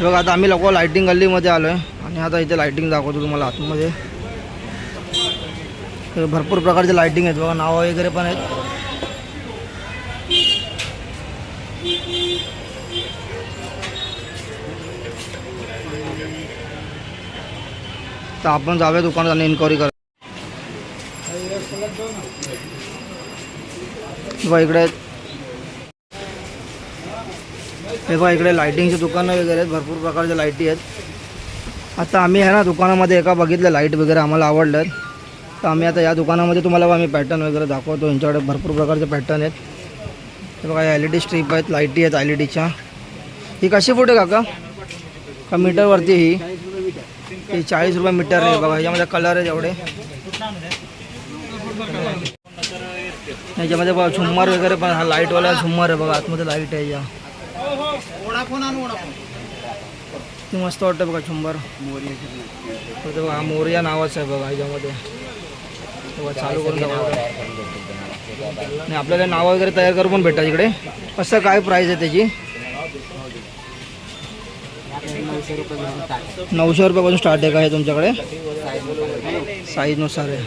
बघा आता आम्ही लोक लाईटिंग गल्लीमध्ये आलो आहे आणि आता इथे लाईटिंग दाखवतो तुम्हाला आतमध्ये. भरपूर प्रकारचे लाईटिंग आहेत. बघा नावं वगैरे पण आहेत. तर आपण जाऊया दुकानात आणि इन्क्वायरी करा. बघा इकडे हे बघा इकडे लाईटिंगचे दुकानं वगैरे आहेत भरपूर प्रकारच्या लाईटी आहेत. आता आम्ही आहे ना दुकानामध्ये एका बघितलं लाइट वगैरे आम्हाला आवडलं तर आम्ही आता या दुकानामध्ये तुम्हाला आम्ही पॅटर्न वगैरे दाखवतो. यांच्याकडे भरपूर प्रकारचे पॅटर्न आहेत. हे बघा एल ई डी स्ट्रीप आहेत लाईटी आहेत एल ई डीच्या ही कशी फूट आहे काका? का मीटरवरती ही? ही चाळीस रुपये मीटर आहे. बघा ह्याच्यामध्ये कलर आहेत एवढे. ह्याच्यामध्ये बघा झुम्मर वगैरे पण हा लाईटवाला झुम्मर आहे. बघा आतमध्ये लाइट आहे या. ती मस्त वाटतं बघा तर ते बघा हा मोरया नावाचं आहे बघा ह्याच्यामध्ये. तेव्हा चालू करून आणि आपल्याला नावं वगैरे तयार करून पण भेटतात इकडे. कसं काय प्राईस आहे त्याची? नऊशे रुपयापासून स्टार्ट आहे का हे तुमच्याकडे? साईजनुसार आहे.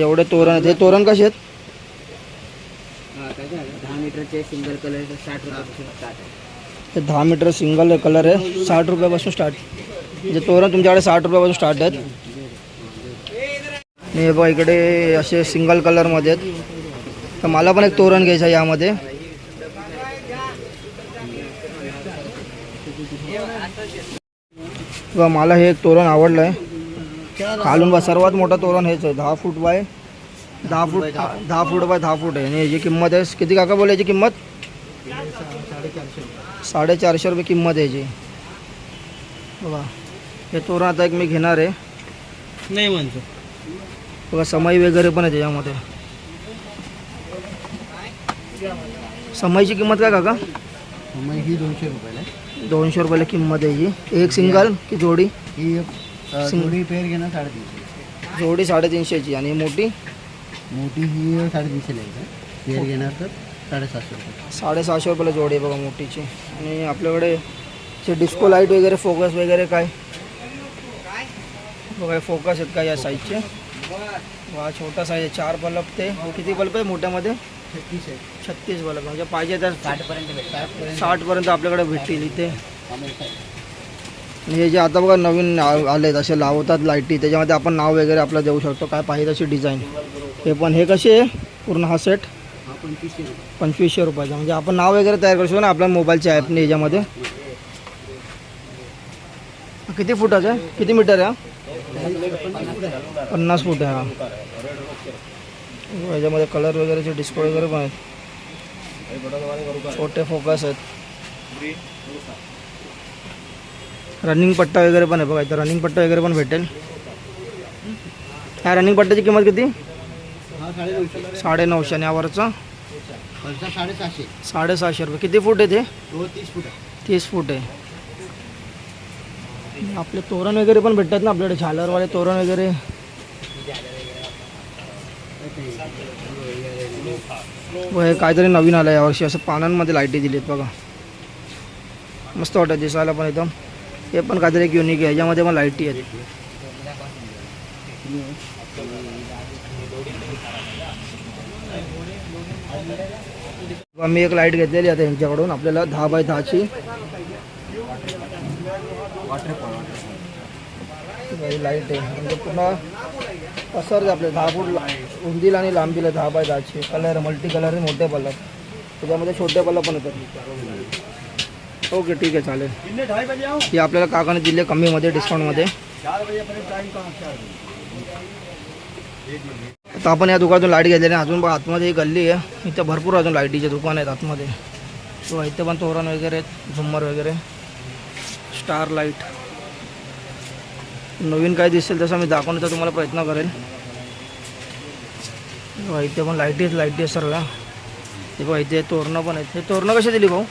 एवढे तोरण हे तोरण कसे आहेत? दहा मीटरचे सिंगल कलर साठ रुपयापासून स्टार्ट आहे. ते दहा मीटर सिंगल कलर आहे. साठ रुपयापासून स्टार्ट म्हणजे तोरण तुमच्याकडे साठ रुपयापासून स्टार्ट आहेत. आणि हे बघा इकडे असे सिंगल कलरमध्ये आहेत. तर मला पण एक तोरण घ्यायचं आहे यामध्ये. बघा मला हे एक तोरण आवडलं आहे खालून बा सर्वात मोठं तोरण हेच आहे. दहा फूट बाय दहा फूट दहा फूट बाय दहा फूट आहे. आणि याची किंमत आहे किती काका बोल याची किंमत? साडेचारशे रुपये किंमत आहे याची. बघा हे तोरण आता एक मी घेणार आहे. नाही म्हणतो. बघा समई वगैरे पण आहे त्याच्यामध्ये. समईची किंमत काय काका? मग ही दोनशे रुपयाला. दोनशे रुपयाला किंमत आहे ही. एक सिंगल की जोडी? ही सिंग- जोडी पेअर घेणं साडेतीनशे. जोडी साडेतीनशेची. आणि मोठी? मोठी ही साडेतीनशेला आहे. पेअर घेणार तर साडेसातशे रुपये. साडेसहाशे रुपयाला जोडी आहे बघा मोठीची. आणि आपल्याकडे जे डिस्को लाइट वगैरे फोकस वगैरे काय? बघा फोकस आहेत का या साईजचे वा छोटा साईज आहे. चार बल्ब ते. किती बल्ब आहे मोठ्यामध्ये? छत्तीस आहे. छत्तीस बल्ब. म्हणजे पाहिजे तर साठपर्यंत साठपर्यंत. आपल्याकडे भेटतील इथे. आणि हे जे आता बघा नवीन आ- आहेत असे लावतात लाईटी त्याच्यामध्ये आपण नाव वगैरे आपलं देऊ शकतो काय पाहिजे तशी डिझाईन हे पण हे कसे आहे? पूर्ण हा सेट पंचवीसशे रुपयाचा. म्हणजे आपण नाव वगैरे तयार करू शकतो ना आपल्या मोबाईलच्या ॲपने याच्यामध्ये. किती फुटाचं आहे? किती मीटर आहे पन्नास फूट आहे हा. याच्यामध्ये कलर वगैरेचे डिस्को वगैरे पण आहेत. छोटे फोकस आहेत. रनिंग पट्टा वगैरे पण आहे बघा इथं रनिंग पट्टा वगैरे पण भेटेल. ह्या रनिंग पट्ट्याची किंमत किती? साडे नऊशे आणि यावरचा? साडेसहाशे साडेसहाशे रुपये. किती फूट आहे ते? तीस फूट आहे. आपले तोरण वगैरे पण भेटतात ना आपल्याकडे झालरवाले तोरण वगैरे. व हे काहीतरी नवीन आलं यावर्षी. असं पानांमध्ये लाईटी दिलीत बघा. मस्त वाटतं दिसायला पण एकदम. हे पण काहीतरी एक युनिक आहे. याच्यामध्ये पण लाईटी आहेत आम्ही एक लाइट घेतलेली आता यांच्याकडून. आपल्याला दहा बाय दहाची लाइट आहे. म्हणजे पुन्हा पसरते आपले दहा फूट ला- रुंदीला आणि लांबीला दहा बाय दहाची कलर मल्टी कलर मोठे बल्ब त्याच्यामध्ये छोटे बल्ब पण येतात. ओके ठीक आहे चालेल. हे आपल्याला काकाने दिले कमीमध्ये डिस्काउंटमध्ये. आता आपण या दुकानातून लाइट घेतली आणि अजून आतमध्ये एक गल्ली आहे. इथे भरपूर अजून लाईटीचे दुकान आहेत आतमध्ये. किंवा इथे पण तोरण वगैरे आहेत झुम्मर वगैरे. Star light. नवीन काय दिसेल तसं मी दाखवण्याचा तुम्हाला प्रयत्न करेल. इथे पण लाईटी लाईटी आहे सर्व हे बघा इथे तोरणं पण आहेत. हे तोरणं कशी दिली भाऊ?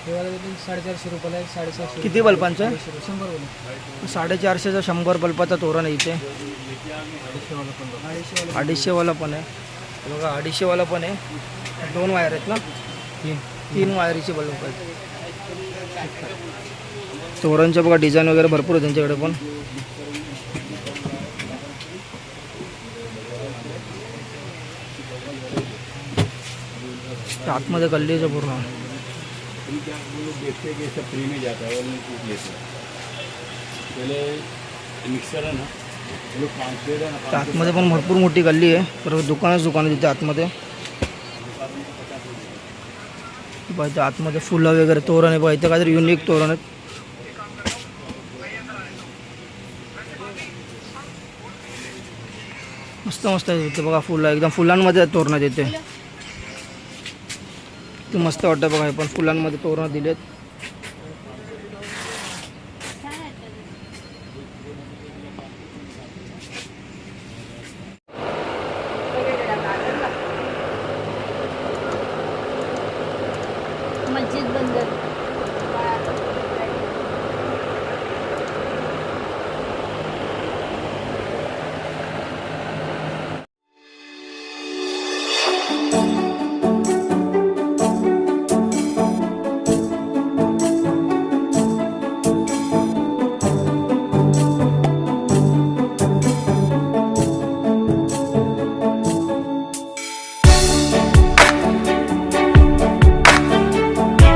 साडेचारशे रुपयाला आहे साडेसातशे किती बल्बांचं? आहे शंभर साडेचारशेचं शंभर बल्बाचं तोरण आहे इथे. अडीचशेवाला पण आहे. हे बघा अडीचशेवाला पण आहे. दोन वायर आहेत ना? तीन. तीन वायरीचे बल्ब आहेत. तोरणच्या बघा डिझाईन वगैरे भरपूर आहे त्यांच्याकडे पण. आतमध्ये गल्लीचं पूर्ण. देखते हैं कि सब फ्री में जाता है और कुछ लेते हैं। पहले मिक्सर है ना, वो लोग पाँच दे रहे हैं ना त्या आतमध्ये पण भरपूर मोठी गल्ली आहे. तर दुकानच दुकान तिथे आतमध्ये. इथे आतमध्ये फुलं वगैरे तोरण आहे इथे काहीतरी युनिक तोरण आहेत मस्त मस्त आहे इथे बघा फुलं, एकदम फुलांमध्ये तोरण आहेत मस्त वाटतं बघा. हे पण फुलांमध्ये तोरण दिलेत.